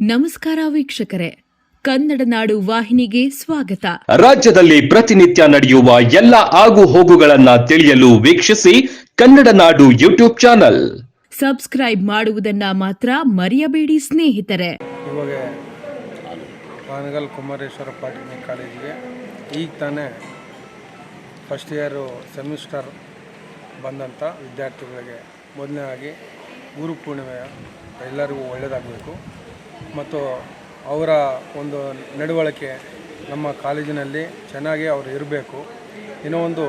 ನಮಸ್ಕಾರ ವೀಕ್ಷಕರೇ. ಕನ್ನಡ ನಾಡು ವಾಹಿನಿಗೆ ಸ್ವಾಗತ. ರಾಜ್ಯದಲ್ಲಿ ಪ್ರತಿನಿತ್ಯ ನಡೆಯುವ ಎಲ್ಲ ಆಗು ಹೋಗುಗಳನ್ನ ತಿಳಿಯಲು ವೀಕ್ಷಿಸಿ ಕನ್ನಡ ನಾಡು ಯೂಟ್ಯೂಬ್ ಚಾನಲ್. ಸಬ್ಸ್ಕ್ರೈಬ್ ಮಾಡುವುದನ್ನ ಮಾತ್ರ ಮರೆಯಬೇಡಿ ಸ್ನೇಹಿತರೆ. ಇವಾಗ ಪಾನಗಲ್ ಕುಮಾರೇಶ್ವರ ಪಾಟೀಲ್ ಕಾಲೇಜಿಗೆ ಈಗ ತಾನೇ ಫಸ್ಟ್ ಇಯರು ಸೆಮಿಸ್ಟರ್ ಬಂದಂಥ ವಿದ್ಯಾರ್ಥಿಗಳಿಗೆ ಮೊದಲನೇದಾಗಿ ಗುರು ಪೂರ್ಣಿಮೆಯ ಎಲ್ಲರಿಗೂ ಒಳ್ಳೆಯದಾಗಬೇಕು ಮತ್ತು ಅವರ ಒಂದು ನಡವಳಿಕೆ ನಮ್ಮ ಕಾಲೇಜಿನಲ್ಲಿ ಚೆನ್ನಾಗಿ ಅವರು ಇರಬೇಕು. ಇನ್ನೂ ಒಂದು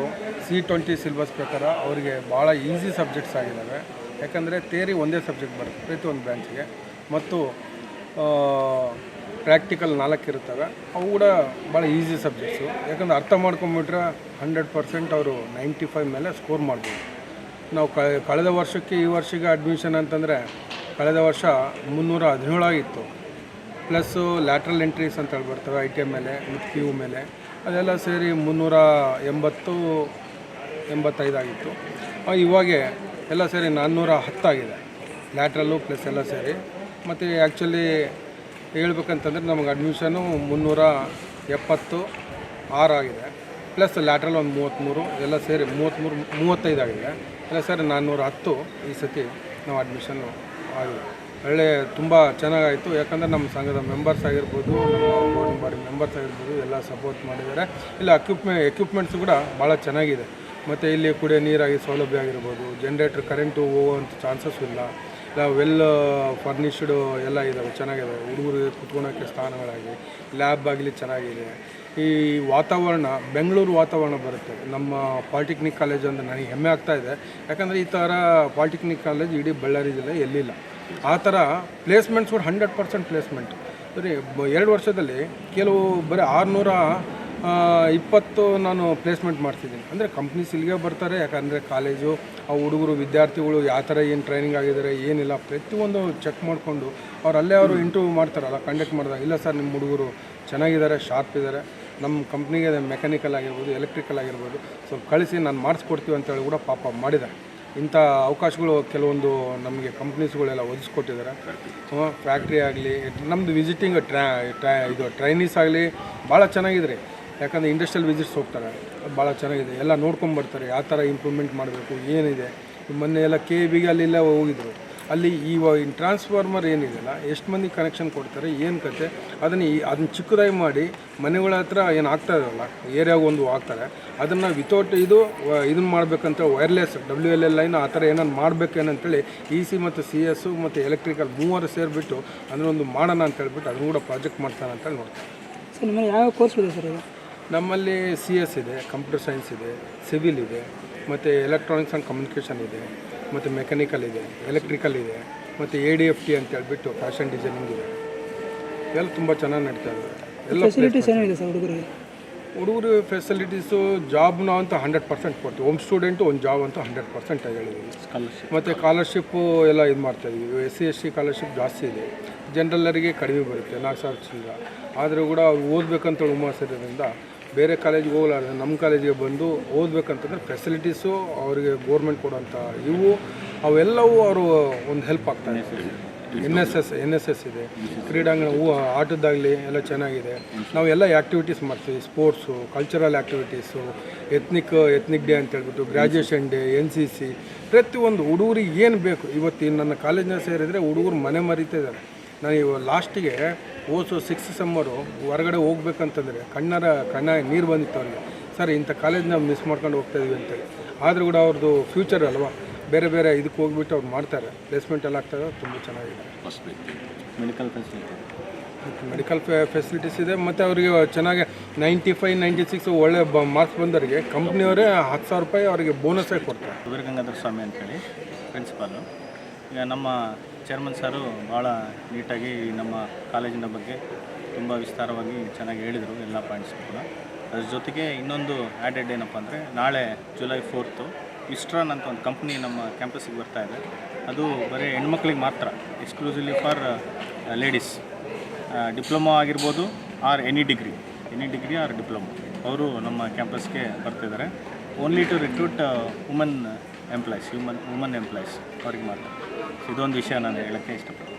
ಸಿ ಟ್ವೆಂಟಿ ಸಿಲೆಬಸ್ ಪ್ರಕಾರ ಅವರಿಗೆ ಭಾಳ ಈಸಿ ಸಬ್ಜೆಕ್ಟ್ಸ್ ಆಗಿದ್ದಾವೆ ಯಾಕಂದರೆ ಥಿಯರಿ ಒಂದೇ ಸಬ್ಜೆಕ್ಟ್ ಬರುತ್ತೆ ಪ್ರತಿಯೊಂದು ಬ್ರಾಂಚಿಗೆ ಮತ್ತು ಪ್ರಾಕ್ಟಿಕಲ್ ನಾಲ್ಕು ಇರ್ತವೆ ಅವು ಕೂಡ ಭಾಳ ಈಸಿ ಸಬ್ಜೆಕ್ಟ್ಸು ಯಾಕಂದರೆ ಅರ್ಥ ಮಾಡ್ಕೊಂಬಿಟ್ರೆ ಹಂಡ್ರೆಡ್ ಪರ್ಸೆಂಟ್ ಅವರು ನೈಂಟಿ ಫೈವ್ ಮೇಲೆ ಸ್ಕೋರ್ ಮಾಡ್ಬೋದು. ನಾವು ಕಳೆದ ವರ್ಷಕ್ಕೆ ಈ ವರ್ಷಕ್ಕೆ ಅಡ್ಮಿಷನ್ ಅಂತಂದರೆ ಕಳೆದ ವರ್ಷ ಮುನ್ನೂರ ಹದಿನೇಳು ಆಗಿತ್ತು. ಪ್ಲಸ್ಸು ಲ್ಯಾಟ್ರಲ್ ಎಂಟ್ರೀಸ್ ಅಂತ ಹೇಳಿ ಬರ್ತವೆ, ಐ ಟಿ ಎಂ ಮೇಲೆ ಮತ್ತು ಕ್ಯೂ ಮೇಲೆ. ಅದೆಲ್ಲ ಸೇರಿ ಮುನ್ನೂರ ಎಂಬತ್ತು ಎಂಬತ್ತೈದಾಗಿತ್ತು ಇವಾಗೆ ಎಲ್ಲ ಸೇರಿ ನಾನ್ನೂರ ಹತ್ತಾಗಿದೆ ಲ್ಯಾಟ್ರಲ್ಲು ಪ್ಲಸ್ ಎಲ್ಲ ಸೇರಿ. ಮತ್ತು ಆ್ಯಕ್ಚುಲಿ ಹೇಳ್ಬೇಕಂತಂದ್ರೆ ನಮಗೆ ಅಡ್ಮಿಷನು ಮುನ್ನೂರ ಎಪ್ಪತ್ತು ಆರಾಗಿದೆ ಪ್ಲಸ್ ಲ್ಯಾಟ್ರಲ್ ಒಂದು ಮೂವತ್ತ್ಮೂರು, ಎಲ್ಲ ಸೇರಿ ಮೂವತ್ತ್ಮೂರು ಮೂವತ್ತೈದಾಗಿದೆ ಎಲ್ಲ ಸೇರಿ ನಾನ್ನೂರ ಹತ್ತು ಈ ಸತಿ ನಾವು ಅಡ್ಮಿಷನ್ನು ಆಗಿದೆ ಒಳ್ಳೆ ತುಂಬ ಚೆನ್ನಾಗಾಯಿತು. ಯಾಕಂದರೆ ನಮ್ಮ ಸಂಘದ ಮೆಂಬರ್ಸ್ ಆಗಿರ್ಬೋದು, ನಮ್ಮ ಬಾಡಿ ಮೆಂಬರ್ಸ್ ಆಗಿರ್ಬೋದು, ಎಲ್ಲ ಸಪೋರ್ಟ್ ಮಾಡಿದ್ದಾರೆ. ಇಲ್ಲ ಅಕ್ವಿಪ್ಮೆ ಎಕ್ವಿಪ್ಮೆಂಟ್ಸ್ ಕೂಡ ಭಾಳ ಚೆನ್ನಾಗಿದೆ. ಮತ್ತು ಇಲ್ಲಿ ಕುಡಿಯೋ ನೀರಾಗಿ ಸೌಲಭ್ಯ ಆಗಿರ್ಬೋದು ಜನ್ರೇಟ್ರ್ ಕರೆಂಟು ಹೋಗುವಂಥ ಚಾನ್ಸಸ್ ಇಲ್ಲ. ಇಲ್ಲ ವೆಲ್ ಫರ್ನಿಶ್ಡು ಎಲ್ಲ ಇದ್ದಾವೆ ಚೆನ್ನಾಗಿದೆ ಹುಡುಗರಿಗೆ ಕುತ್ಕೊಳೋಕ್ಕೆ ಸ್ಥಾನಗಳಾಗಿ ಲ್ಯಾಬ್ ಆಗಲಿ ಚೆನ್ನಾಗಿದೆ. ಈ ವಾತಾವರಣ, ಬೆಂಗಳೂರು ವಾತಾವರಣ ಬರುತ್ತೆ. ನಮ್ಮ ಪಾಲಿಟೆಕ್ನಿಕ್ ಕಾಲೇಜ್ ಅಂದರೆ ನನಗೆ ಹೆಮ್ಮೆ ಆಗ್ತಾ ಇದೆ. ಯಾಕಂದರೆ ಈ ಥರ ಪಾಲಿಟೆಕ್ನಿಕ್ ಕಾಲೇಜ್ ಇಡೀ ಬಳ್ಳಾರಿ ಜಿಲ್ಲೆ ಎಲ್ಲಿಲ್ಲ. ಆ ಥರ ಪ್ಲೇಸ್ಮೆಂಟ್ಸ್ ಕೂಡ ಹಂಡ್ರೆಡ್ ಪರ್ಸೆಂಟ್ ಪ್ಲೇಸ್ಮೆಂಟ್ ಸರಿ ಎರಡು ವರ್ಷದಲ್ಲಿ ಕೆಲವು ಬರೀ ಆರುನೂರ ಇಪ್ಪತ್ತು ನಾನು ಪ್ಲೇಸ್ಮೆಂಟ್ ಮಾಡ್ತಿದ್ದೀನಿ. ಅಂದರೆ ಕಂಪ್ನೀಸ್ ಇಲ್ಲಿಗೆ ಬರ್ತಾರೆ. ಯಾಕಂದರೆ ಕಾಲೇಜು ಆ ಹುಡುಗರು, ವಿದ್ಯಾರ್ಥಿಗಳು ಯಾವ ಥರ ಏನು ಟ್ರೈನಿಂಗ್ ಆಗಿದ್ದಾರೆ, ಏನಿಲ್ಲ, ಪ್ರತಿಯೊಂದು ಚೆಕ್ ಮಾಡಿಕೊಂಡು ಅವ್ರು ಅಲ್ಲೇ ಅವರು ಇಂಟರ್ವ್ಯೂ ಮಾಡ್ತಾರಲ್ಲ ಕಂಡಕ್ಟ್ ಮಾಡಿದಾಗ, ಇಲ್ಲ ಸರ್ ನಿಮ್ಮ ಹುಡುಗರು ಚೆನ್ನಾಗಿದ್ದಾರೆ ಶಾರ್ಪ್ ಇದ್ದಾರೆ. ನಮ್ಮ ಕಂಪ್ನಿಗೆ ಮೆಕ್ಯಾನಿಕಲ್ ಆಗಿರ್ಬೋದು, ಎಲೆಕ್ಟ್ರಿಕಲ್ ಆಗಿರ್ಬೋದು. ಸ್ವಲ್ಪ ಕಳಿಸಿ, ನಾನು ಮಾಡಿಸ್ಕೊಡ್ತೀವಿ ಅಂತೇಳಿ ಕೂಡ ಪಾಪ ಮಾಡಿದ್ದಾರೆ. ಇಂಥ ಅವಕಾಶಗಳು ಕೆಲವೊಂದು ನಮಗೆ ಕಂಪ್ನೀಸ್ಗಳೆಲ್ಲ ಒದಗಿಸ್ಕೊಟ್ಟಿದ್ದಾರೆ. ಫ್ಯಾಕ್ಟ್ರಿ ಆಗಲಿ ನಮ್ಮದು ವಿಸಿಟಿಂಗ್ ಟ್ರಾ ಟ್ರಾ, ಇದು ಟ್ರೈನೀಸ್ ಆಗಲಿ, ಭಾಳ ಚೆನ್ನಾಗಿದೆ ಯಾಕಂದರೆ ಇಂಡಸ್ಟ್ರಿಯಲ್ ವಿಸಿಟ್ಸ್ ಹೋಗ್ತಾರೆ, ಭಾಳ ಚೆನ್ನಾಗಿದೆ. ಎಲ್ಲ ನೋಡ್ಕೊಂಬರ್ತಾರೆ ಯಾವ ಥರ ಇಂಪ್ರೂವ್ಮೆಂಟ್ ಮಾಡಬೇಕು, ಏನಿದೆ. ಮೊನ್ನೆ ಎಲ್ಲ ಕೆ ಬಿಗೆ ಅಲ್ಲೆಲ್ಲ ಹೋಗಿದ್ರು. ಅಲ್ಲಿ ಈ ಟ್ರಾನ್ಸ್ಫಾರ್ಮರ್ ಏನಿದೆಯಲ್ಲ ಎಷ್ಟು ಮಂದಿ ಕನೆಕ್ಷನ್ ಕೊಡ್ತಾರೆ ಏನು ಕತೆ ಅದನ್ನು ಈ ಅದನ್ನ ಚಿಕ್ಕದಾಗಿ ಮಾಡಿ ಮನೆಗಳ ಹತ್ರ ಏನು ಆಗ್ತಾ ಇರಲ್ಲ ಏರಿಯಾಗ ಒಂದು ಹಾಕ್ತಾರೆ ಅದನ್ನು ವಿತೌಟ್ ಇದು ಇದನ್ನು ಮಾಡಬೇಕಂತ wireless W L L line ಆ ಥರ ಮಾಡಬೇಕು ಮಾಡಬೇಕೇನಂತೇಳಿ ಇ ಸಿ ಮತ್ತು ಸಿ ಎಸ್ಸು ಮತ್ತು ಎಲೆಕ್ಟ್ರಿಕಲ್ ಮೂವರು ಸೇರಿಬಿಟ್ಟು ಅದನ್ನೊಂದು ಮಾಡೋಣ ಅಂತ ಹೇಳ್ಬಿಟ್ಟು ಅದನ್ನು ಕೂಡ ಪ್ರಾಜೆಕ್ಟ್ ಮಾಡ್ತಾನೆ ಅಂತೇಳಿ ನೋಡ್ತಾರೆ ಸರ್ ನಿಮ್ಮಲ್ಲಿ ಯಾವ ಕೋರ್ಸ್ ಇದೆ ಸರ್ ನಮ್ಮಲ್ಲಿ ಸಿ ಎಸ್ ಇದೆ ಕಂಪ್ಯೂಟರ್ ಸೈನ್ಸ್ ಇದೆ ಸಿವಿಲ್ ಇದೆ ಮತ್ತು ಎಲೆಕ್ಟ್ರಾನಿಕ್ಸ್ ಆ್ಯಂಡ್ ಕಮ್ಯುನಿಕೇಷನ್ ಇದೆ. ಮತ್ತು ಮೆಕ್ಯಾನಿಕಲ್ ಇದೆ ಎಲೆಕ್ಟ್ರಿಕಲ್ ಇದೆ ಮತ್ತು ಎ ಡಿ ಎಫ್ ಟಿ ಅಂತ ಹೇಳ್ಬಿಟ್ಟು ಫ್ಯಾಷನ್ ಡಿಸೈನಿಂಗ್ ಇದೆ. ಎಲ್ಲ ತುಂಬ ಚೆನ್ನಾಗಿ ನಡೀತಾ ಇದೆ. ಎಲ್ಲ ಫೆಸಿಲಿಟೀಸ್ ಏನಿದೆ ಸರ್ ಹುಡುಗರಿಗೆ? ಹುಡುಗರು ಫೆಸಿಲಿಟೀಸು ಜಾಬ್ನ ಅಂತ ಹಂಡ್ರೆಡ್ ಪರ್ಸೆಂಟ್ ಕೊಡ್ತೀವಿ. ಓಮ್ ಸ್ಟೂಡೆಂಟು ಒಂದು ಜಾಬ್ ಅಂತ ಹಂಡ್ರೆಡ್ ಪರ್ಸೆಂಟ್ ಸ್ಕಾಲರ್ಶಿಪ್ ಮತ್ತು ಸ್ಕಾಲರ್ಶಿಪ್ಪು ಎಲ್ಲ ಇದು ಮಾಡ್ತಾಯಿದ್ದೀವಿ S C S C scholarship ಜಾಸ್ತಿ ಇದೆ. ಜನರಲ್ಲರಿಗೆ ಕಡಿಮೆ ಬರುತ್ತೆ ನಾಲ್ಕು ಸಾವಿರ ಚಿಲ್ಲರ ಆದರೂ ಕೂಡ ಅವ್ರು ಓದಬೇಕಂತ ಹುಮ್ಮಸ್ ಇರೋದ್ರಿಂದ ಬೇರೆ ಕಾಲೇಜಿಗೆ ಹೋಗಲ್ಲ, ನಮ್ಮ ಕಾಲೇಜಿಗೆ ಬಂದು ಓದಬೇಕಂತಂದ್ರೆ ಫೆಸಿಲಿಟೀಸು ಅವರಿಗೆ ಗೋರ್ಮೆಂಟ್ ಕೊಡೋಂಥ ಇವು, ಅವೆಲ್ಲವೂ ಅವರು ಒಂದು ಹೆಲ್ಪ್ ಆಗ್ತಾರೆ N S S N S S ಇದೆ. ಕ್ರೀಡಾಂಗಣ ಹೂ ಆಟದ್ದಾಗಲಿ ಎಲ್ಲ ಚೆನ್ನಾಗಿದೆ. ನಾವು ಎಲ್ಲ ಆ್ಯಕ್ಟಿವಿಟೀಸ್ ಮಾಡ್ತೀವಿ. Sports cultural activities ethnic ethnic day ಅಂತ ಹೇಳ್ಬಿಟ್ಟು graduation day N C C ಪ್ರತಿಯೊಂದು ಹುಡುಗರಿಗೆ ಏನು ಬೇಕು? ಇವತ್ತು ನನ್ನ ಕಾಲೇಜಿನ ಸೇರಿದರೆ ಹುಡುಗರು ಮನೆ ಮರಿತಾ ಇದ್ದಾರೆ. ನಾನು ಇವಾಗ ಲಾಸ್ಟಿಗೆ ಓಸು ಸಿಕ್ಸ್ ಸಮ್ಮರು ಹೊರಗಡೆ ಹೋಗ್ಬೇಕಂತಂದರೆ ಕಣ್ಣರ ಕಣ್ಣ ನೀರು ಬಂದಿತ್ತು ಅವ್ರಿಗೆ. ಸರ್ ಇಂಥ ಕಾಲೇಜ್ನ ಮಿಸ್ ಮಾಡ್ಕೊಂಡು ಹೋಗ್ತಾ ಇದೀವಿ ಅಂತೇಳಿ ಆದರೂ ಕೂಡ ಅವ್ರದ್ದು ಫ್ಯೂಚರ್ ಅಲ್ವಾ? ಬೇರೆ ಬೇರೆ ಇದಕ್ಕೆ ಹೋಗ್ಬಿಟ್ಟು ಅವ್ರು ಮಾಡ್ತಾರೆ. ಪ್ಲೇಸ್ಮೆಂಟ್ ಎಲ್ಲ ಆಗ್ತಾರೆ ತುಂಬ ಚೆನ್ನಾಗಿದೆ. ಮೆಡಿಕಲ್ ಫೆಸಿಲಿಟಿ ಮೆಡಿಕಲ್ ಫೆಸಿಲಿಟೀಸ್ ಇದೆ. ಮತ್ತು ಅವರಿಗೆ ಚೆನ್ನಾಗಿ ನೈಂಟಿ ಫೈವ್ ನೈಂಟಿ ಸಿಕ್ಸ್ ಒಳ್ಳೆ ಬ ಮಾರ್ಕ್ಸ್ ಬಂದವರಿಗೆ ಕಂಪ್ನಿಯವರೇ ಹತ್ತು ಸಾವಿರ ರೂಪಾಯಿ ಅವರಿಗೆ ಬೋನಸ್ಸೇ ಕೊಡ್ತಾರೆ. ವೀರಗಂಗಾಧರ ಸ್ವಾಮಿ ಅಂತೇಳಿ ಪ್ರಿನ್ಸಿಪಾಲು ಈಗ ನಮ್ಮ ಚೇರ್ಮನ್ ಸಾರು ಭಾಳ ನೀಟಾಗಿ ನಮ್ಮ ಕಾಲೇಜಿನ ಬಗ್ಗೆ ತುಂಬ ವಿಸ್ತಾರವಾಗಿ ಚೆನ್ನಾಗಿ ಹೇಳಿದರು ಎಲ್ಲ ಪಾಯಿಂಟ್ಸ್ ಕೂಡ. ಅದ್ರ ಜೊತೆಗೆ ಇನ್ನೊಂದು ಆ್ಯಡೆಡ್ ಏನಪ್ಪ ಅಂದರೆ, ನಾಳೆ ಜುಲೈ ಫೋರ್ತು ಇಸ್ಟ್ರಾನ್ ಅಂತ ಒಂದು ಕಂಪ್ನಿ ನಮ್ಮ ಕ್ಯಾಂಪಸ್ಸಿಗೆ ಬರ್ತಾ ಇದೆ. ಅದು ಬರೀ ಹೆಣ್ಮಕ್ಳಿಗೆ ಮಾತ್ರ ಎಕ್ಸ್ಕ್ಲೂಸಿವ್ಲಿ ಫಾರ್ ಲೇಡೀಸ್ ಡಿಪ್ಲೊಮಾ ಆಗಿರ್ಬೋದು or any degree any degree or diploma ಅವರು ನಮ್ಮ ಕ್ಯಾಂಪಸ್ಗೆ ಬರ್ತಿದ್ದಾರೆ. Only to recruit woman employees human woman employees ಅವ್ರಿಗೆ ಮಾತ್ರ. ಇದೊಂದು ವಿಷಯ ನಾನು ಹೇಳೋಕ್ಕೆ ಇಷ್ಟಪಡ್ತೀನಿ.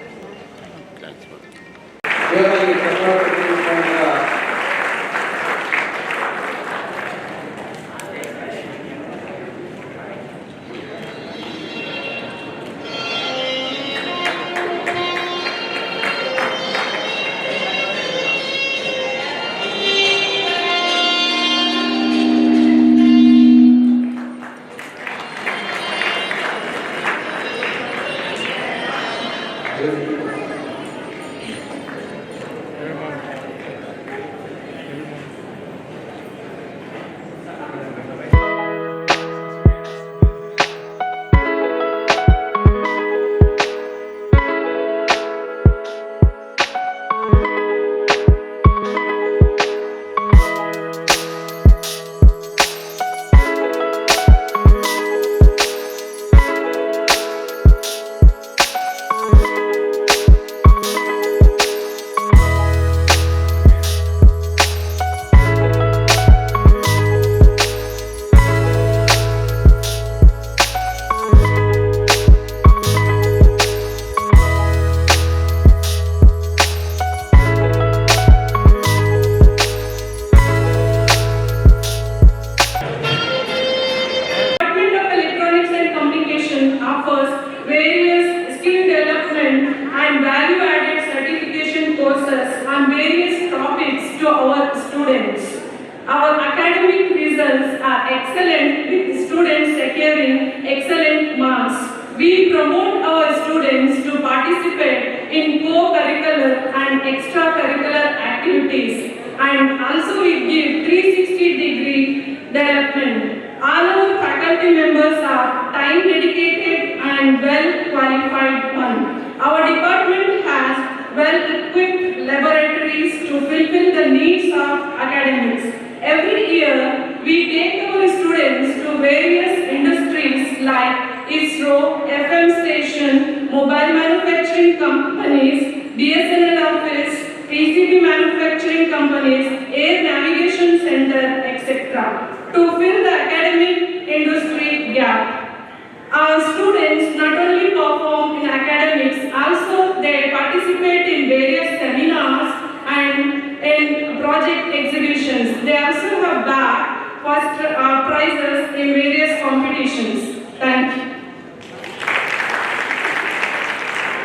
Are excellent with students securing excellent marks. We promote our students to participate in co-curricular and extracurricular activities and also we give 360 degree development. All our faculty members are time dedicated and well qualified one. Our department has well equipped laboratories to fulfill the needs of academics. Every year, we take our students to various industries like ISRO, FM station, mobile manufacturing companies, DSNL office, PCB manufacturing companies, air navigation center, etc. to fill the academic industry gap. Our students not only perform in academics, also they participate in various seminars and in project exhibitions. They also have bagged first uh, prizes in various competitions. Thank you.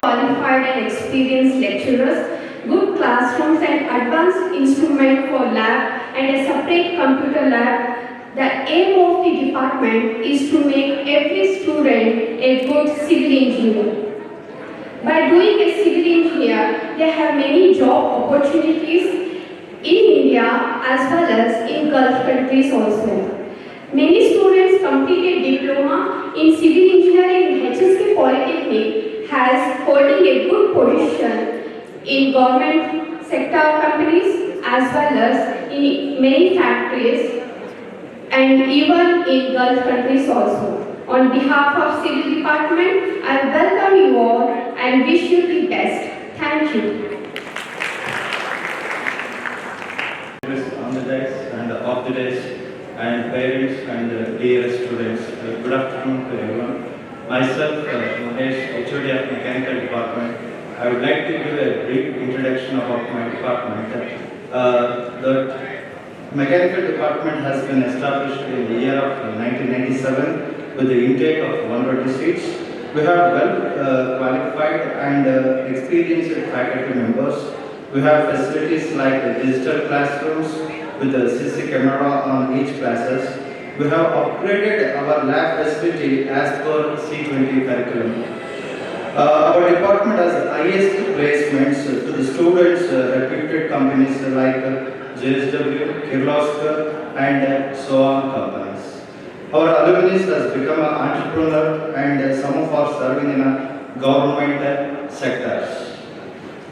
qualified and experienced lecturers, good classrooms advanced instrument for lab and a separate computer lab. The aim of the department is to make every student a good civil engineer. By doing a civil engineer, they have many job opportunities in India as well as in Gulf countries also. Many students complete a diploma in civil engineering in HSK Polytechnic has holding a good position in government sector companies as well as in many factories and even in Gulf countries also. On behalf of Civil Department, I welcome you all and wish you the best. Thank you. the and off the desk and parents and uh, dear students. Uh, Good afternoon to everyone. Myself, uh, Mahesh, HOD of Mechanical Department. I would like to give a brief introduction about my department. Uh, The Mechanical Department has been established in the year of 1997 with the intake of 120 seats. We have well uh, qualified and uh, experienced faculty members we have facilities like digital classrooms with the CC camera on each classes. We have upgraded our lab facility as per C20 curriculum. Uh, our department has highest placements to the students, uh, reputed companies like uh, JSW, Kirloskar and uh, so on companies. Our alumni has become an entrepreneur and uh, some of are serving in a government uh, sectors.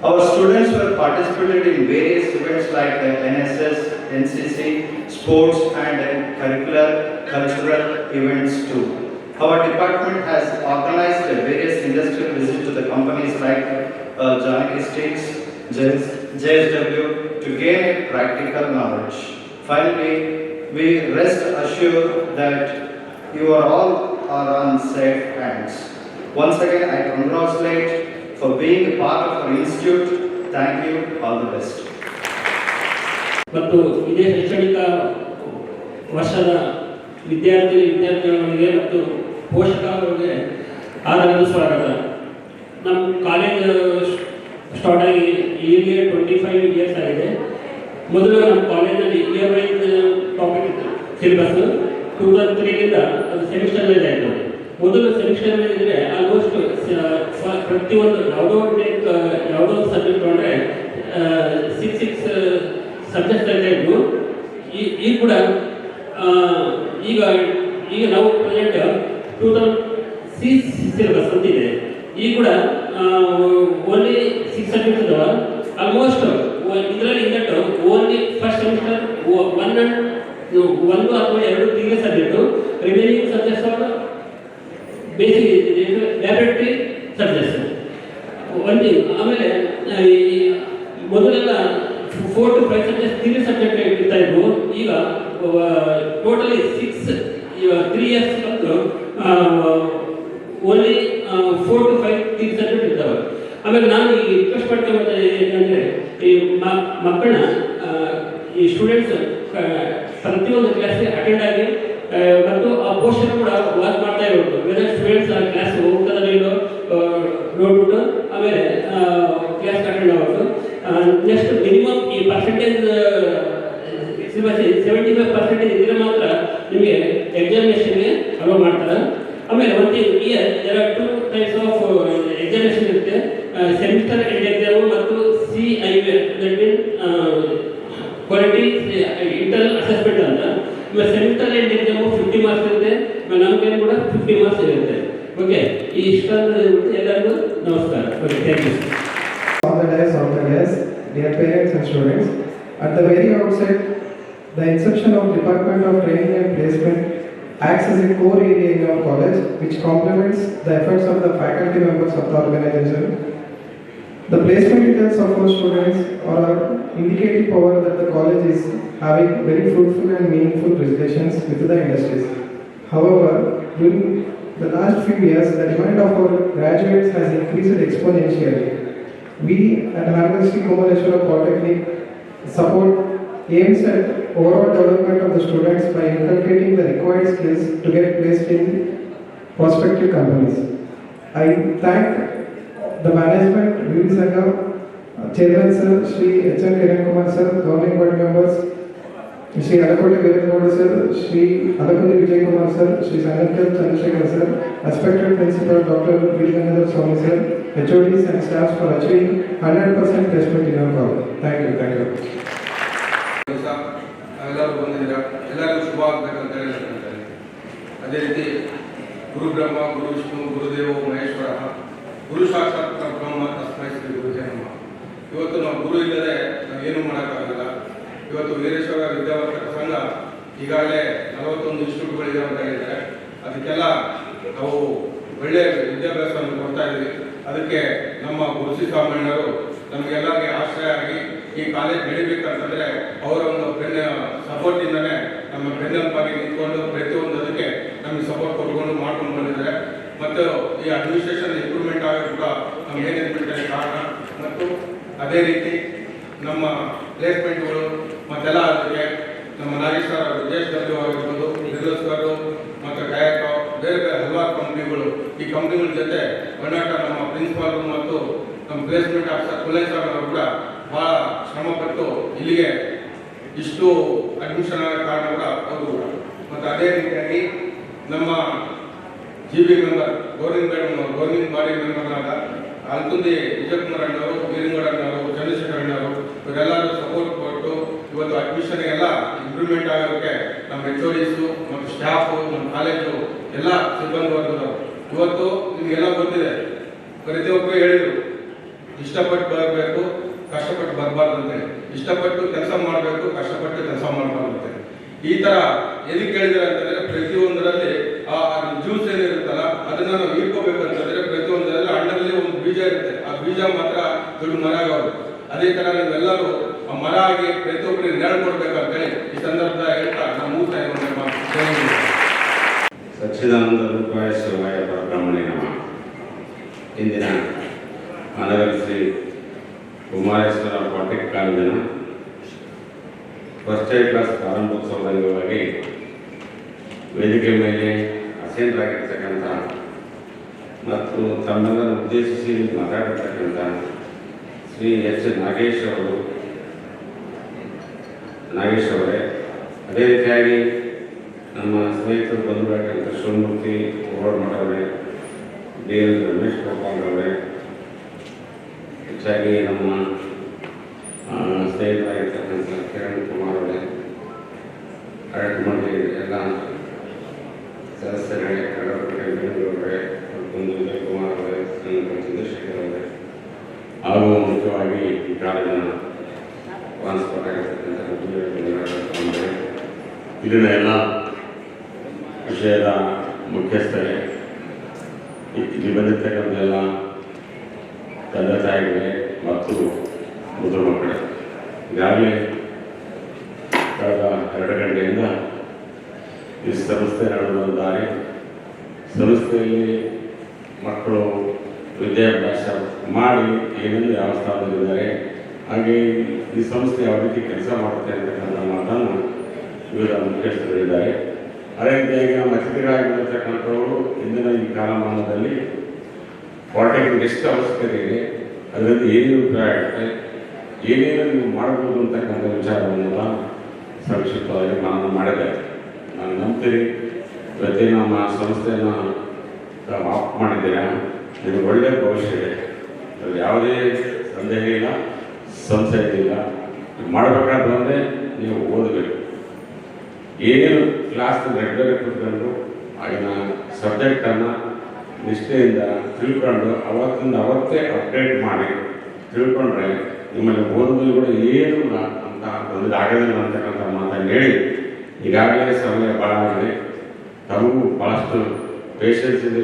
Our students were participated in various events like uh, NSS, NCC, sports and uh, curricular cultural events too. Our department has organized uh, various industrial visits to the companies like uh, Johnny Sticks, JSW to gain a practical knowledge. Finally, we rest assured that you are all are on safe hands. Once again, I congratulate for being a part of our institute thank you all the best ಮತ್ತು ಇದೇ ಶೈಕ್ಷಣಿಕ ವರ್ಷದ ವಿದ್ಯಾರ್ಥಿ ವಿದ್ಯಾರ್ಥಿಗಳಿಗೆ ಮತ್ತು ಪೋಷಕರಿಗೆ ಆದರೆ ಸ್ವಾಗತ ನಮ್ಮ ಕಾಲೇಜ್ ಸ್ಟಾರ್ಟ್ ಆಗಿ ಈಗಲೇ ಟ್ವೆಂಟಿ ಫೈವ್ ಇಯರ್ಸ್ ಆಗಿದೆ. ಮೊದಲು ನಮ್ಮ ಕಾಲೇಜಲ್ಲಿ ಇಯರ್ ವೈಸ್ ಟಾಪಿಕ್ ಇತ್ತು ಸಿಲೆಬಸ್ ಟೂ ತೌಸಂಡ್ ತ್ರೀಲಿಂದ ಅದು ಸೆಮಿಸ್ಟರ್ ವೈಸ್ ಆಯಿತು. ಮೊದಲು ಸೆಮಿಸ್ಟರ್ ವೈಸ್ ಇದ್ರೆ ಆಲ್ಮೋಸ್ಟ್ ಪ್ರತಿಯೊಂದು ಯಾವುದೋ ಟೇಕ್ ಯಾವುದೋ ಸಬ್ಜೆಕ್ಟ್ ತೊಗೊಂಡ್ರೆ ಸಿಕ್ಸ್ ಸಿಕ್ಸ್ ಸಬ್ಜೆಕ್ಟ್ ಅಂತ ಇದ್ದು ಈ- ಈಗ ಕೂಡ ಈಗ ಈಗ ನಾವು present two thousand six syllabus ಅಂತಿದೆ ಈಗ ಕೂಡ ಓನ್ಲಿ ಸಿಕ್ಸ್ ಸಬ್ಜೆಕ್ಟ್ ಇದಾವ. ಆಲ್ಮೋಸ್ಟ್ ಇದರಲ್ಲಿ ಇಂದಟ್ಟು ಓನ್ಲಿ ಫಸ್ಟ್ ಸೆಮಿಸ್ಟರ್ ಒನ್ ಒಂದು ಅಥವಾ ಎರಡು ತಿಂಗಳ subject remaining subjects basic laboratory subjects ಒಂದು ಆಮೇಲೆ ಈ, ಮೊದಲೆಲ್ಲ four to five subject three subject ಇರ್ತಾ ಇದ್ವು. ಈಗ ಟೋಟಲಿ ಸಿಕ್ಸ್ ತ್ರೀ ಇಯರ್ಸ್ ಬಂದು only four to five three subject ಇರ್ತಾವೆ ಆಮೇಲೆ ನಾನು ಈ ರಿಕ್ವೆಸ್ಟ್ ಮಾಡ್ಕೊಂಬತ್ತೆ ಏನಂದರೆ ಈ ಮ- ಮಕ್ಕಳನ್ನ ಆ, ಈ ಸ್ಟೂಡೆಂಟ್ಸ್ ಪ್ರತಿಯೊಂದು ಕ್ಲಾಸ್ಗೆ ಅಟೆಂಡ್ ಆಗಿ ಆ, ಮತ್ತು ಆ ಪೋಸ್ಟರ್ ಕೂಡ ವಾಚ್ ಮಾಡ್ತಾ ಇರೋದು ವೆದರ್ ಸ್ಟೂಡೆಂಟ್ಸ್ ಆ ಕ್ಲಾಸ್ ಹೋಗ್ತದೋ ಇಲ್ಲೋ ಆ, ನೋಡ್ಬಿಟ್ಟು ಆಮೇಲೆ ಕ್ಲಾಸ್ ಅಟೆಂಡ್ ಆಗೋದು ನೆಕ್ಸ್ಟ್ ಮಿನಿಮಮ್ ಈ ಪರ್ಸೆಂಟೇಜ್ ಸೆವೆಂಟಿ ಫೈವ್ ಪರ್ಸೆಂಟೇಜ್ ಇದ್ರೆ ಮಾತ್ರ ನಿಮಗೆ ಎಕ್ಸಾಮಿನೇಷನ್ಗೆ ಅಲೋ ಮಾಡ್ತಾರೆ ಆಮೇಲೆ ಒಂದು year there are two types of our students are our indicative power that the college is having very fruitful and meaningful relations with the industries. However, during the last few years, the demand of our graduates has increased exponentially. We at University Kumareshwara Polytechnic support aims at overall development of the students by inculcating the required skills to get placed in prospective companies. I thank the management, Vivi Sangam, uh, Chairman Sir, Shri H. N. Kiran Kumar Sir, governing board members, Shri Alakote Veeragoda Sir, Shri Alakote Vijay Kumar Sir, Shri Sanathan Chandrasekhar Sir, respected Principal Dr. Virganadar Swami Sir, HODs and staffs for achieving 100% placement in our college. Thank you, thank you. ದಿವಸ ನಾವೆಲ್ಲರೂ ಬಂದಿದ್ದೀರಾ ಎಲ್ಲರಿಗೂ ಶುಭ ಆಗ್ಬೇಕಂತ ಹೇಳಿ ಹೇಳ್ತಾರೆ ಅದೇ ರೀತಿ ಗುರು ಬ್ರಹ್ಮ ಗುರು ವಿಷ್ಣು ಗುರುದೇವ ಮಹೇಶ್ವರ ಗುರು ಸಾಕ್ಷಾತ್ ಬ್ರಹ್ಮ ತಸ್ಮೈ ಶ್ರೀ ಗುರುಜಯ ನಮಃ ಇವತ್ತು ನಾವು ಗುರು ಇಲ್ಲದೆ ನಾವು ಏನು ಮಾಡೋಕ್ಕಾಗಲ್ಲ. ಇವತ್ತು ವೀರೇಶ್ವರ ವಿದ್ಯಾವರ್ಧಕ ಸಂಘ ಈಗಾಗಲೇ ನಲವತ್ತೊಂದು ಇನ್ಸ್ಟಿಟ್ಯೂಟ್ಗಳಿದೆ ಅಂತ ಹೇಳಿದ್ದಾರೆ ಅದಕ್ಕೆಲ್ಲ ನಾವು ಒಳ್ಳೆಯ ವಿದ್ಯಾಭ್ಯಾಸವನ್ನು ಕೊಡ್ತಾ ಇದ್ದೀವಿ. ಅದಕ್ಕೆ ನಮ್ಮ ಗುರುಸಿ ಸಾಮಣ್ಣರು ನಮಗೆಲ್ಲರಿಗೆ ಆಶ್ರಯ ಆಗಿ ಈ ಕಾಲೇಜ್ ಬೆಳಿಬೇಕಂತಂದರೆ ಅವರ ಒಂದು ಬೆನ್ನ ಸಪೋರ್ಟಿಂದನೇ ನಮ್ಮ ಬೆನ್ನೆಲುಬಾಗಿ ನಿಂತ್ಕೊಂಡು ಪ್ರತಿಯೊಂದು ಅದಕ್ಕೆ ನಮಗೆ ಸಪೋರ್ಟ್ ಕೊಟ್ಕೊಂಡು ಮಾಡ್ಕೊಂಡು ಬಂದಿದ್ದಾರೆ. ಮತ್ತು ಈ ಅಡ್ಮಿನಿಸ್ಟ್ರೇಷನ್ ಇಂಪ್ರೂವ್ಮೆಂಟ್ ಆಗೋದು ಕೂಡ ನಮ್ಗೆ ಏನೇನು ಕಾರಣ ಮತ್ತು ಅದೇ ರೀತಿ ನಮ್ಮ ಪ್ಲೇಸ್ಮೆಂಟ್ಗಳು ಮತ್ತೆಲ್ಲ ಅದಕ್ಕೆ ನಮ್ಮ ನಾಗೇಶ್ವರ ವಿಜೇಶ್ ಡಬ್ಲ್ಯೂ ಆಗಿರ್ಬೋದು ನಿರ್ಲಸ್ಕರು ಮತ್ತು ಡಯಕ್ ಬೇರೆ ಬೇರೆ ಹಲವಾರು ಕಂಪ್ನಿಗಳು ಈ ಕಂಪ್ನಿಗಳ ಜೊತೆ ಒಡನಾಟ ನಮ್ಮ ಪ್ರಿನ್ಸಿಪಾಲ್ ಮತ್ತು ನಮ್ಮ ಪ್ಲೇಸ್ಮೆಂಟ್ ಆಫೀಸರ್ ಕುಲೇಶ್ ಸರ್ ಅವರು ಕೂಡ ಭಾಳ ಶ್ರಮಪಟ್ಟು ಇಲ್ಲಿಗೆ ಇಷ್ಟು ಅಡ್ಮಿಷನ್ ಆಗೋ ಕಾರಣ ಕೂಡ ಅವರು ಮತ್ತು ಅದೇ ರೀತಿಯಾಗಿ ನಮ್ಮ G B member governing governing body ಮೆಂಬರ್ನಾದ Alkundi Vijaykumar ಅಣ್ಣವರು ವೀರಂಗೌಡ ಅಣ್ಣವರು ಚಂದ್ರಶೇಖರ್ ಅಣ್ಣವರು ಇವರೆಲ್ಲರೂ ಸಪೋರ್ಟ್ ಕೊಟ್ಟು ಇವತ್ತು ಅಡ್ಮಿಷನ್ ಎಲ್ಲ ಇಂಪ್ರೂವ್ಮೆಂಟ್ ಆಗೋದಕ್ಕೆ ನಮ್ಮ ಓಡಿಸು ಮತ್ತು ಸ್ಟಾಫು ನಮ್ಮ ಕಾಲೇಜು ಎಲ್ಲ ಸಿಬ್ಬಂದಿ ವರ್ಗದವರು ಇವತ್ತು ನಿಮಗೆಲ್ಲ ಗೊತ್ತಿದೆ ಪ್ರತಿಯೊಬ್ಬರು ಹೇಳಿದರು ಇಷ್ಟಪಟ್ಟು ಬರಬೇಕು ಕಷ್ಟಪಟ್ಟು ಬರಬಾರ್ದು ಅಂತೇಳಿ ಇಷ್ಟಪಟ್ಟು ಕೆಲಸ ಮಾಡಬೇಕು ಕಷ್ಟಪಟ್ಟು ಕೆಲಸ ಮಾಡಬಾರ್ದು ಅಂತೇಳಿ ಈ ತರ ಎದಕ್ಕೆ ಹೇಳಿದ್ರೆ ಅಂತಂದ್ರೆ ಪ್ರತಿಯೊಂದರಲ್ಲಿ ಆ ಜ್ಯೂಸ್ ಏನಿರುತ್ತಲ್ಲ ಅದನ್ನ ನಾವು ಇಟ್ಕೋಬೇಕು ಅಂತಂದ್ರೆ ಪ್ರತಿಯೊಂದರಲ್ಲಿ ಹಣ್ಣಲ್ಲಿ ಒಂದು ಬೀಜ ಇರುತ್ತೆ ಆ ಬೀಜ ಮಾತ್ರ ದೊಡ್ಡ ಮರ ಆಗೋದು ಅದೇ ತರ ನೀವೆಲ್ಲರೂ ಆ ಮರ ಆಗಿ ಪ್ರತಿಯೊಬ್ಬರಿಗೆ ನೆರಳು ಕೊಡ್ಬೇಕು ಅಂತೇಳಿ ಈ ಸಂದರ್ಭದ ಹೇಳ್ತಾ ನಮ್ಮ ಮೂತ ಸಚ್ಚಿದಾನಂದ ರೂಪಾಯ ಶಿವಾಯ ಪರಬ್ರಹ್ಮಣೆ ಇಂದಿನ ಮನಗಲ್ ಶ್ರೀ ಕುಮಾರೇಶ್ವರ ಪಾಲಿಟೆಕ್ ಕಾಲೇಜಿನ ಫಸ್ಟ್ ಏಡ್ ಕ್ಲಾಸ್ ಪ್ರಾರಂಭೋತ್ಸವದ ಅಂಗವಾಗಿ ವೇದಿಕೆ ಮೇಲೆ ಅಸೀನರಾಗಿರ್ತಕ್ಕಂಥ ಮತ್ತು ತಮ್ಮೆಲ್ಲರ ಉದ್ದೇಶಿಸಿ ಮಾತಾಡಿರ್ತಕ್ಕಂಥ ಶ್ರೀ ಎಚ್ ನಾಗೇಶ್ ಅವರು, ನಾಗೇಶ್ ಅವರೇ, ಅದೇ ರೀತಿಯಾಗಿ ನಮ್ಮ ಸ್ನೇಹಿತರು ಬಂಧುಗಳಾಗಿರ್ತಕ್ಕಂಥ ಶಿವಮೂರ್ತಿ ಮಠ ಅವರೇ ಡಿ ಎಲ್ ರಮೇಶ್ ಗೋಪಾಲ್ ಅವರೇ, ಹೆಚ್ಚಾಗಿ ನಮ್ಮ ಸ್ನೇಹಿತರಾಗಿರ್ತಕ್ಕಂಥ ಕಿರಣ್ ಕುಮಾರ್ ಅವರೇ ಮಂಡಳಿ ಎಲ್ಲ ಸದಸ್ಯರೇ ಕಡಪಡೆ ಬೆಂಗಳೂರೇ ಕುಂದು ವಿಜಯಕುಮಾರ್ ಅವರೇ ಸಂಘ ಚಂದ್ರಶೇಖರ್ ಅವರೇ ಹಾಗೂ ಮುಖ್ಯವಾಗಿ ಈ ಕಾಲೇಜಿನ ಟ್ರಾನ್ಸ್ಪೋರ್ಟ್ ಆಗಿರ್ತಕ್ಕಂಥ ಇಲ್ಲಿನ ಎಲ್ಲ ವಿಷಯದ ಮುಖ್ಯಸ್ಥರೇ ಇಲ್ಲಿ ಬಂದಿರ್ತಕ್ಕಂಥೆಲ್ಲ ತಂದೆ ತಾಯಿಗಳೇ ಮತ್ತು ಮುದ್ರ ಮಕ್ಕಳೇ. ಈಗಾಗಲೇ ಕಳೆದ ಎರಡು ಗಂಟೆಯಿಂದ ಈ ಸಂಸ್ಥೆ ನಡೆದ ದಾರಿ, ಸಂಸ್ಥೆಯಲ್ಲಿ ಮಕ್ಕಳು ವಿದ್ಯಾಭ್ಯಾಸ ಮಾಡಿ ಏನೆಂದು ಯಾವ ಸ್ಥಾನದಲ್ಲಿದ್ದಾರೆ, ಹಾಗೆ ಈ ಸಂಸ್ಥೆ ಯಾವ ರೀತಿ ಕೆಲಸ ಮಾಡುತ್ತೆ ಅಂತಕ್ಕಂಥ ಮಾತನ್ನು ವಿವಿಧ ಮುಖ್ಯಸ್ಥರಿದ್ದಾರೆ ಅದೇ ರೀತಿಯಾಗಿ ನಮ್ಮ ಅತಿಥಿಗಳಾಗಿರ್ತಕ್ಕಂಥವರು ಇಂದಿನ ಈ ಕಾಲಮಾನದಲ್ಲಿ ಪಾಲಿಟೆಕ್ನಿಕ್ ಎಷ್ಟು ಅವಶ್ಯಕತೆ ಇದೆ ಅದರಲ್ಲಿ ಏನೇನು ಉಪಯೋಗ ಆಗುತ್ತೆ ಏನೇನು ನೀವು ಮಾಡ್ಬೋದು ಅಂತಕ್ಕಂಥ ವಿಚಾರವನ್ನು ಸಂಕ್ಷಿಪ್ತವಾಗಿ ನಾನು ಮಾಡಿದೆ. ನಾನು ನಂಬ್ತೀನಿ. ಪ್ರತಿ ನಮ್ಮ ಸಂಸ್ಥೆಯನ್ನು ಆಫ್ ಮಾಡಿದ್ದೀರಾ? ಇದು ಒಳ್ಳೆಯ ಭವಿಷ್ಯ ಇದೆ. ಯಾವುದೇ ಸಂದೇಹ ಇಲ್ಲ, ಸಂಶಯ ಇಲ್ಲ. ಮಾಡಬೇಕಾದ್ರೆ ನೀವು ಓದಬೇಕು. ಏನೇನು ಕ್ಲಾಸ್ ರೆಗ್ಯುಲರ್ ಕೂತ್ಕೊಂಡು ಆಗಿನ ಸಬ್ಜೆಕ್ಟನ್ನು ನಿಷ್ಠೆಯಿಂದ ತಿಳ್ಕೊಂಡು ಅವತ್ತಿಂದ ಅವತ್ತೇ ಅಪ್ಡೇಟ್ ಮಾಡಿ ತಿಳ್ಕೊಂಡ್ರೆ ನಿಮ್ಮಲ್ಲಿ ಓದಲು ಕೂಡ ಏನು ಅಂತ ಒಂದು ಆಗೋದಿಲ್ಲ ಅಂತಕ್ಕಂಥ ಮಾತನ್ನು ಹೇಳಿ, ಈಗಾಗಲೇ ಸಮಯ ಭಾಳ ಆಗಿದೆ. ತಮಗೂ ಭಾಳಷ್ಟು ಪೇಷನ್ಸ್ ಇದೆ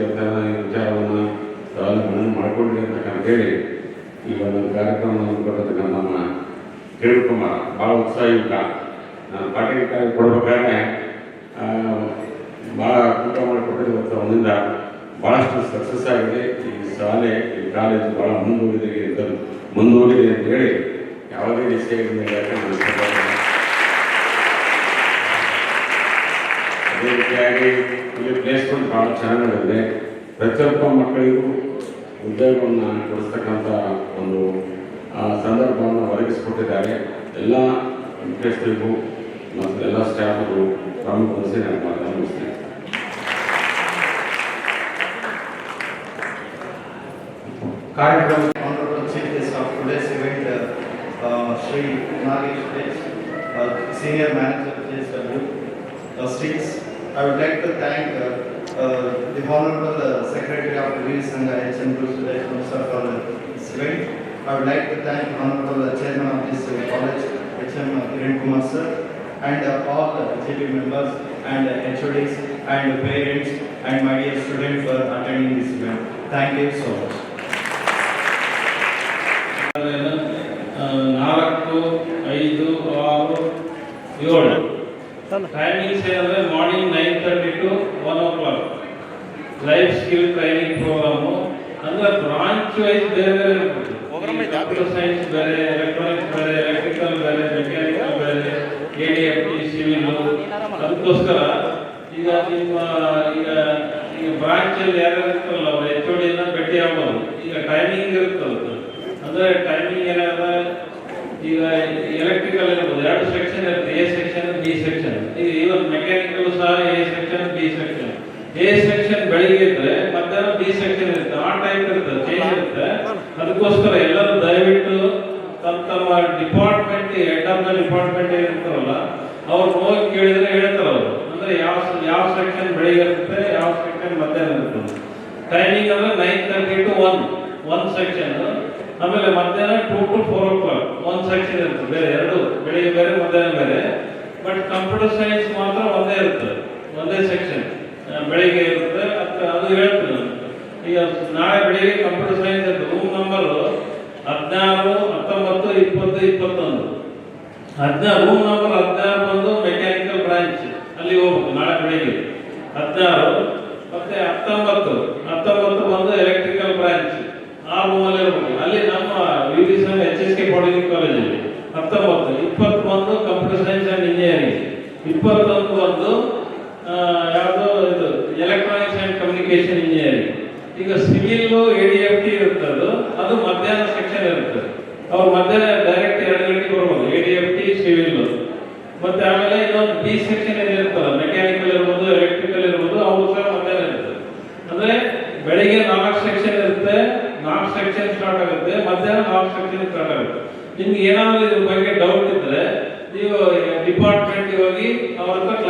ವಿಚಾರವನ್ನು ತಾವೆಲ್ಲ ಮನವಿ ಮಾಡಿಕೊಂಡ್ರಿ ಅಂತಕ್ಕಂತ ಹೇಳಿ, ಈ ಒಂದು ಕಾರ್ಯಕ್ರಮವನ್ನು ಕೊಟ್ಟಿರ್ತಕ್ಕಂಥ ನಮ್ಮ ಕಿರಣ್ ಕುಮಾರ್ ಭಾಳ ಉತ್ಸಾಹಿಕ ನಾನು ಕಾಯಿ ಕೊಡ್ಬೇಕಾದ್ರೆ ಭಾಳ ಊಟ ಮಾಡಿಕೊಟ್ಟಿದ್ದು ಇವತ್ತು ಅವನಿಂದ ಭಾಳಷ್ಟು ಸಕ್ಸಸ್ ಆಗಿದೆ. ಈ ಶಾಲೆ, ಈ ಕಾಲೇಜು ಭಾಳ ಮುಂದೂಡಿದೆ ಅಂತ ಮುಂದೂಡಿದೆ ಅಂತ ಹೇಳಿ ಯಾವುದೇ ವಿಷಯ ಹೇಳಕ್ಕೆ ನಾನು ಅದೇ ರೀತಿಯಾಗಿ ಇಲ್ಲಿ ಪ್ಲೇಸ್ಮೆಂಟ್ ಭಾಳ ಚೆನ್ನಾಗಿದೆ. ಪ್ರತಿಯೊಬ್ಬ ಮಕ್ಕಳಿಗೂ ಉದ್ಯೋಗವನ್ನು ಕೊಡಿಸ್ತಕ್ಕಂಥ ಒಂದು ಸಂದರ್ಭವನ್ನು ಒದಗಿಸಿಕೊಟ್ಟಿದ್ದಾರೆ. ಎಲ್ಲ ಮುಖ್ಯಸ್ಥರಿಗೂ ಮತ್ತು ಎಲ್ಲ ಸ್ಟಾಫ್ಗಳು ತಮ್ಮ ಕೆಲಸ ನಾನು ಮಾತನಾಡಿಸ್ತೇನೆ ಕಾರ್ಯಕ್ರಮ Shri Nagesh senior manager JSW uh, I would like to thank the Honorable Secretary of Police and HM Bruce Musa for uh, this event. I would like to thank Honorable uh, Chairman of this uh, college, HM Kiran sir, and uh, all the JP members and uh, HODs and parents and my dear students for attending this event. Thank you so much. ಆ, ನಾಲ್ಕು ಐದು ಆರು ಏಳು timings ಏನಂದ್ರೆ morning nine thirty to one o'clock life skill training programme ಅಂದ್ರೆ branch wise ಬೇರೆ ಬೇರೆ computer science ಬೇರೆ ಎಲೆಕ್ಟ್ರಾನಿಕ್ಸ್ ಬೇರೆ ಎಲೆಕ್ಟ್ರಿಕಲ್ ಬೇರೆ ಅದಕ್ಕೋಸ್ಕರ ಈಗ ನಿಮ್ಮ ಈಗ ಈಗ ಬ್ರಾಂಚ್ ಅಲ್ಲಿ ಯಾರು ಇರ್ತಾರಲ್ಲ ಅವ್ರು ಎಚ್ ಡಿನ ಭೇಟಿ ಆಗ್ಬೋದು. ಈಗ ಟೈಮಿಂಗ್ ಇರ್ತದೆ ಅಂದ್ರೆ ಟೈಮಿಂಗ್ ಏನಾದ ಈಗ ಎಲೆಕ್ಟ್ರಿಕಲ್ ಇರ್ಬೋದು. ಎರಡು ಸೆಕ್ಷನ್ ಇರುತ್ತೆ. ಎ ಸೆಕ್ಷನ್ ಬಿ ಸೆಕ್ಷನ್ ಈಗ ಇವನ್ ಮೆಕ್ಯಾನಿಕಲ್ ಸಹ A section B section A section ಬೆಳಿಗ್ಗೆ ಇದ್ರೆ, ಮಧ್ಯಾಹ್ನ ಬಿ ಸೆಕ್ಷನ್ ಇರುತ್ತೆ. ಆ ಟೈಮ್ ಇರುತ್ತೆ. ಚೇಂಜ್ ಇರುತ್ತೆ. ಅದಕ್ಕೋಸ್ಕರ ಎಲ್ಲರೂ ದಯವಿಟ್ಟು ತಮ್ಮ ತಮ್ಮ department head of the department ಏನಿರ್ತಾರಲ್ಲ ಅವ್ರು ಹೋಗಿ ಕೇಳಿದ್ರೆ ಹೇಳ್ತಾರೆ ಅವರು. ಅಂದ್ರೆ ಯಾವ ಯಾವ ಸೆಕ್ಷನ್ ಬೆಳಿಗ್ಗೆ ಇರುತ್ತೆ ಯಾವ ಸೆಕ್ಷನ್ ಮಧ್ಯಾಹ್ನ ಇರುತ್ತೆ ಟೈಮಿಂಗ್ ಅಂದ್ರೆ nine thirty to one one section ಆಮೇಲೆ ಮಧ್ಯಾಹ್ನ two to four o'clock ಒಂದು ಸೆಕ್ಷನ್ ಇರುತ್ತೆ. ಬೇರೆ ಎರಡು, ಬೆಳಿಗ್ಗೆ ಬೇರೆ, ಮಧ್ಯಾಹ್ನ ಬೇರೆ. ಬಟ್ ಕಂಪ್ಯೂಟರ್ ಸೈನ್ಸ್ ಮಾತ್ರ ಒಂದೇ ಇರುತ್ತೆ, ಒಂದೇ ಸೆಕ್ಷನ್ ಬೆಳಿಗ್ಗೆ ಇರುತ್ತೆ, ಅದು ಅದು ಹೇಳ್ತೀನಿ ಈಗ ನಾಳೆ ಬೆಳಿಗ್ಗೆ ಕಂಪ್ಯೂಟರ್ ಸೈನ್ಸ್ ರೂಮ್ ನಂಬರ್ ಹದಿನಾರು, ಹತ್ತೊಂಬತ್ತು, ಇಪ್ಪತ್ತು, ಇಪ್ಪತ್ತೊಂದು. ಹದಿನಾರು ರೂಮ್ ನಂಬರ್ ಹದಿನಾರು ಬಂದು ಮೆಕ್ಯಾನಿಕಲ್ ಬ್ರಾಂಚ್ ಅಲ್ಲಿ ಹೋಗ್ಬೇಕು, ನಾಳೆ ಬೆಳಿಗ್ಗೆ. ಹದಿನಾರು ಮತ್ತೆ ಹತ್ತೊಂಬತ್ತು. ಹತ್ತೊಂಬತ್ತು ಬಂದು ಎಲೆಕ್ಟ್ರಿಕಲ್ ಬ್ರಾಂಚ್ ಆ ರೂಮಲ್ಲಿ ಇರಬೇಕು. ಅಲ್ಲಿ ನಮ್ಮ V C H S K polytechnic ಕಾಲೇಜಲ್ಲಿ ಹತ್ತೊಂಬತ್ತು. ಇಪ್ಪತ್ತು ಇಪ್ಪತ್ತೊಂದು ಕಂಪ್ಯೂಟರ್ ಸೈನ್ಸ್ ಆ್ಯಂಡ್ ಇಂಜಿನಿಯರಿಂಗ್ ಇಪ್ಪತ್ತೊಂದು ಯಾವುದೋ ಯಾವುದು ಇದು ಎಲೆಕ್ಟ್ರಾನಿಕ್ಸ್ ಆ್ಯಂಡ್ ಕಮ್ಯುನಿಕೇಷನ್ ಇಂಜಿನಿಯರಿಂಗ್ ಈಗ civil A D F T ಇರುತ್ತದು, ಅದು ಮಧ್ಯಾಹ್ನ ಸೆಕ್ಷನ್ ಇರುತ್ತೆ. ಅವ್ರು ಮಧ್ಯಾಹ್ನ ಡೈರೆಕ್ಟ್ ಎರಡು ಗಂಟೆಗೆ ಬರ್ಬೋದು A D F T civil ಮತ್ತೆ ಆಮೇಲೆ ಇನ್ನೊಂದು ಬಿ ಸೆಕ್ಷನ್ ಏನಿರ್ತಲ್ಲ ಮೆಕ್ಯಾನಿಕಲ್ ಇರ್ಬೋದು ಎಲೆಕ್ಟ್ರಿಕಲ್ ಇರ್ಬೋದು ಅವು ಸಹ ಮಧ್ಯಾಹ್ನ ಇರುತ್ತೆ. ಅಂದ್ರೆ ಬೆಳಿಗ್ಗೆ ನಾಲ್ಕು ಸೆಕ್ಷನ್ ಇರುತ್ತೆ, ನಾಲ್ಕು ಸೆಕ್ಷನ್ ಸ್ಟಾರ್ಟ್ ಆಗುತ್ತೆ, ಮಧ್ಯಾಹ್ನ ನಾಲ್ಕು ಸೆಕ್ಷನ್ ಸ್ಟಾರ್ಟ್ ಆಗುತ್ತೆ. ನಿಮ್ಗೆ ಏನಾದ್ರು ಇದ್ರ ಬಗ್ಗೆ ಡೌಟ್ ಇದ್ರೆ, ನೀವು ಡಿಪಾರ್ಟ್ಮೆಂಟ್ ಹೋಗಿ ಅವ್ರ ಹತ್ರ